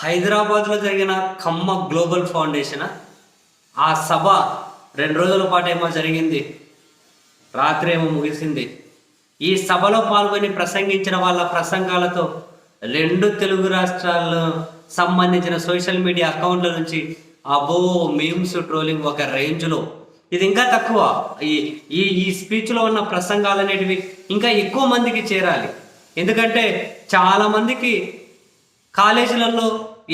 హైదరాబాద్లో జరిగిన ఖమ్మ global foundation? ఆ సభ రెండు రోజుల పాటు ఏమో జరిగింది. రాత్రి ఏమో ముగిసింది. ఈ సభలో పాల్గొని ప్రసంగించిన వాళ్ళ ప్రసంగాలతో రెండు తెలుగు రాష్ట్రాల్లో సంబంధించిన సోషల్ మీడియా అకౌంట్ల నుంచి అబో మీమ్స్ ట్రోలింగ్ ఒక రేంజ్లో. ఇది ఇంకా తక్కువ. ఈ ఈ ఈ స్పీచ్లో ఉన్న ప్రసంగాలు అనేటివి ఇంకా ఎక్కువ మందికి చేరాలి. ఎందుకంటే చాలామందికి కాలేజీలలో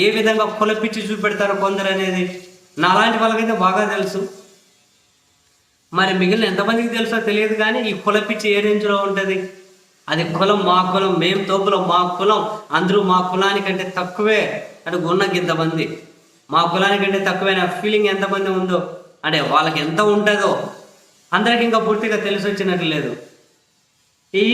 ఏ విధంగా కులపిచ్చి చూపెడతారో కొందరు అనేది నాలాంటి వాళ్ళకైతే బాగా తెలుసు. మరి మిగిలిన ఎంతమందికి తెలుసో తెలియదు కానీ ఈ కులపిచ్చి ఏ రేంజ్లో ఉంటుంది? అది కులం మా కులం మేం తోపులం మా కులం అందరూ మా కులానికంటే తక్కువే అని ఉన్న ఇంతమంది మా కులానికంటే తక్కువే నా ఫీలింగ్ ఎంతమంది ఉందో అంటే వాళ్ళకి ఎంత ఉంటుందో అందరికి ఇంకా పూర్తిగా తెలిసి వచ్చినట్లు లేదు. ఈ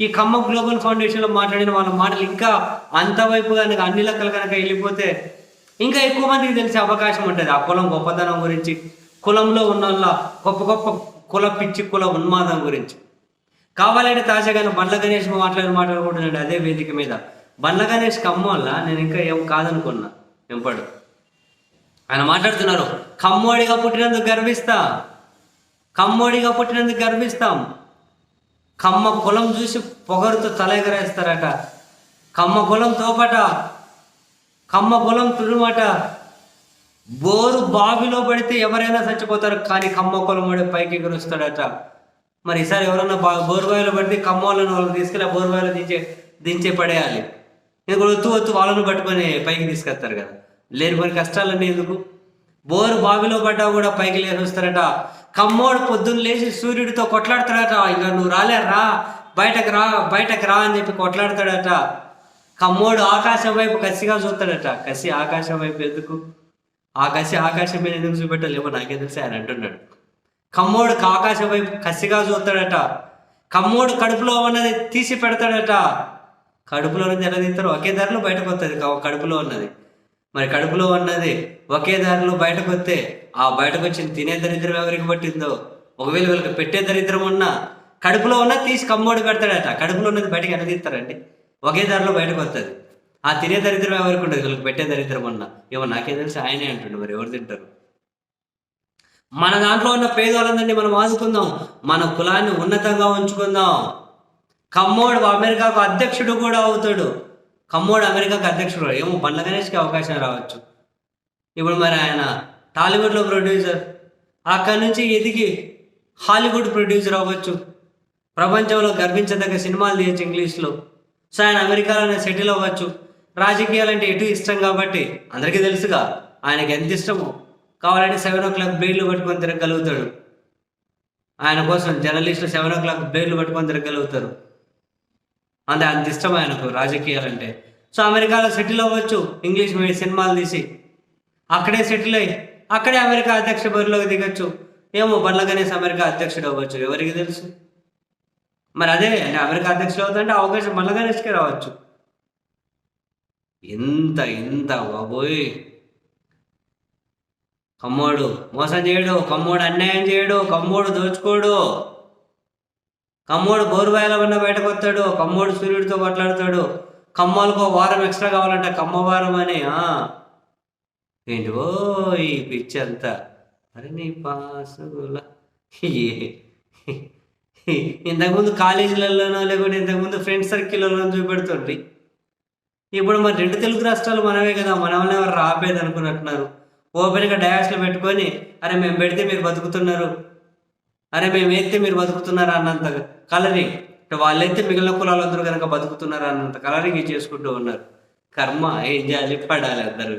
ఈ ఖమ్మం గ్లోబల్ ఫౌండేషన్లో మాట్లాడిన వాళ్ళ మాటలు ఇంకా అంతవైపు కనుక అన్ని లెక్కలు కనుక వెళ్ళిపోతే ఇంకా ఎక్కువ మందికి తెలిసే అవకాశం ఉంటుంది. ఆ కులం గొప్పతనం గురించి కులంలో ఉన్న వాళ్ళ గొప్ప గొప్ప కుల పిచ్చి కుల ఉన్మాదం గురించి. కావాలంటే తాజాగా బండ్ల గణేష్ మాట్లాడి మాట్లాడుకుంటున్నాడు అదే వేదిక మీద. బండ్ల గణేష్ ఖమ్మం వల్ల నేను ఇంకా ఏం కాదనుకున్నా. ఎంపడు ఆయన మాట్లాడుతున్నారు. కమ్మోడిగా పుట్టినందుకు గర్విస్తా. కమ్మోడిగా పుట్టినందుకు గర్విస్తాం. కమ్మ కులం చూసి పొగరుతో తల ఎగరేస్తారట కమ్మ కులం తోపట. కమ్మ కులం తుడుమట బోరు బావిలో పడితే ఎవరైనా చచ్చిపోతారు కానీ కమ్మ కులం వాడు పైకి ఎగురుస్తాడట. మరి ఈసారి ఎవరైనా బా బోరుబావిలో పడితే కమ్మ వాళ్ళని వాళ్ళని తీసుకెళ్ళి ఆ బోరు దించే దించే పడేయాలి. ఎందుకు ఒత్తు ఒత్తు వాళ్ళను పట్టుకొని పైకి తీసుకొస్తారు కదా. లేని పని కష్టాలన్నీ ఎందుకు? బోరు బావిలో పడ్డా కూడా పైకి లేని వస్తారట కమ్మోడు పొద్దున్న లేచి సూర్యుడితో కొట్లాడతాడట. ఇంకా నువ్వు రాలేరా బయటకు రా బయటకు రా అని చెప్పి కొట్లాడతాడట. కమ్మోడు ఆకాశం వైపు కసిగా చూస్తాడట. కసి ఆకాశం వైపు ఎందుకు? ఆ కసి ఆకాశం మీద ఎందుకు చూపెట్టలేమో నాకే తెలిసి ఆయన అంటున్నాడు. కమ్మోడు ఆకాశం వైపు కసిగా చూస్తాడట. కమ్మోడు కడుపులో ఉన్నది తీసి పెడతాడట. కడుపులో ఉన్నది ఎలా తీస్తారు? ఒకే ధరలో బయటకు వస్తుంది. కడుపులో ఉన్నది. మరి కడుపులో ఉన్నది ఒకే దారిలో బయటకు వస్తే ఆ బయటకు వచ్చిన తినే దరిద్రం ఎవరికి పట్టిందో? ఒకవేళ వీళ్ళకి పెట్టే దరిద్రం ఉన్నా కడుపులో ఉన్న తీసి కమ్మోడు పెడతాడట. కడుపులో ఉన్నది బయటకు ఎలా తీస్తారండి? ఒకే దారిలో బయటకు వస్తుంది ఆ తినే దరిద్రం ఎవరికి ఉండదు? వీళ్ళకి పెట్టే దరిద్రం ఉన్నా. ఏమో నాకే తెలిసి ఆయనే అంటుండు. మరి ఎవరు తింటారు? మన దాంట్లో ఉన్న పేదవాళ్ళందరినీ మనం ఆదుకుందాం. మన కులాన్ని ఉన్నతంగా ఉంచుకుందాం. కమ్మోడు అమెరికాకు అధ్యక్షుడు కూడా అవుతాడు. కమ్మోడు అమెరికాకు అధ్యక్షుడు ఏమో బండ్ల గణేష్కి అవకాశం రావచ్చు. ఇప్పుడు మరి ఆయన టాలీవుడ్లో ప్రొడ్యూసర్. అక్కడి నుంచి ఎదిగి హాలీవుడ్ ప్రొడ్యూసర్ అవ్వచ్చు. ప్రపంచంలో గర్వించదగ్గ సినిమాలు తీయచ్చు ఇంగ్లీష్లో. సో ఆయన అమెరికాలోనే సెటిల్ అవ్వచ్చు. రాజకీయాలంటే ఎటు ఇష్టం కాబట్టి అందరికీ తెలుసుగా ఆయనకి ఎంత ఇష్టమో. కావాలంటే సెవెన్ ఓ క్లాక్ బ్రెయిన్లు పట్టుకొని తిరగలుగుతాడు ఆయన కోసం జర్నలిస్టులు సెవెన్ ఓ క్లాక్ బ్రెయిన్లు పట్టుకొని తిరగలుగుతారు అంటే అంత ఇష్టం ఆయనకు రాజకీయాలంటే. సో అమెరికాలో సెటిల్ అవ్వచ్చు ఇంగ్లీష్ మీడియం సినిమాలు తీసి. అక్కడే సెటిల్ అయ్యి అక్కడే అమెరికా అధ్యక్ష బరిలోకి దిగచ్చు. ఏమో బండ్ల గణేష్ అమెరికా అధ్యక్షుడు అవ్వచ్చు ఎవరికి తెలుసు? మరి అదే అంటే అమెరికా అధ్యక్షుడు అవుతుంటే అవకాశం బండ్ల గణేష్కే రావచ్చు. ఎంత ఎంత బాబోయ్. కమ్మోడు మోసం చేయడు కమ్మోడు అన్యాయం చేయడు కమ్మోడు దోచుకోడు. కమ్మోడు బోరుబాయిల ఉన్న బయటకు వస్తాడు కమ్మోడు సూర్యుడితో మాట్లాడతాడు. కమ్మోలకు వారం ఎక్స్ట్రా కావాలంట కమ్మవారం అని ఏంటి ఓ ఈ పిచ్చి అంతా అరే నీ పాసుగుల. ఇంతకుముందు కాలేజీలలోనో లేకుంటే ఇంతకుముందు ఫ్రెండ్ సర్కిల్లోనో చూపెడుతుండ్రి. ఇప్పుడు మరి రెండు తెలుగు రాష్ట్రాలు మనమే కదా మనల్ని ఎవరు రాపేది అనుకున్నట్టున్నారు. ఓపెన్గా డయాస్లో పెట్టుకొని అరే మేము పెడితే మీరు బతుకుతున్నారు. అరే మేము అయితే మీరు బతుకుతున్నారా అన్నంత కలరింగ్ వాళ్ళైతే మిగిలిన కులాలందరూ కనుక బతుకుతున్నారా అన్నంత కలరింగ్ చేసుకుంటూ ఉన్నారు. కర్మ ఏం చేయాలి? పడాలి అందరూ.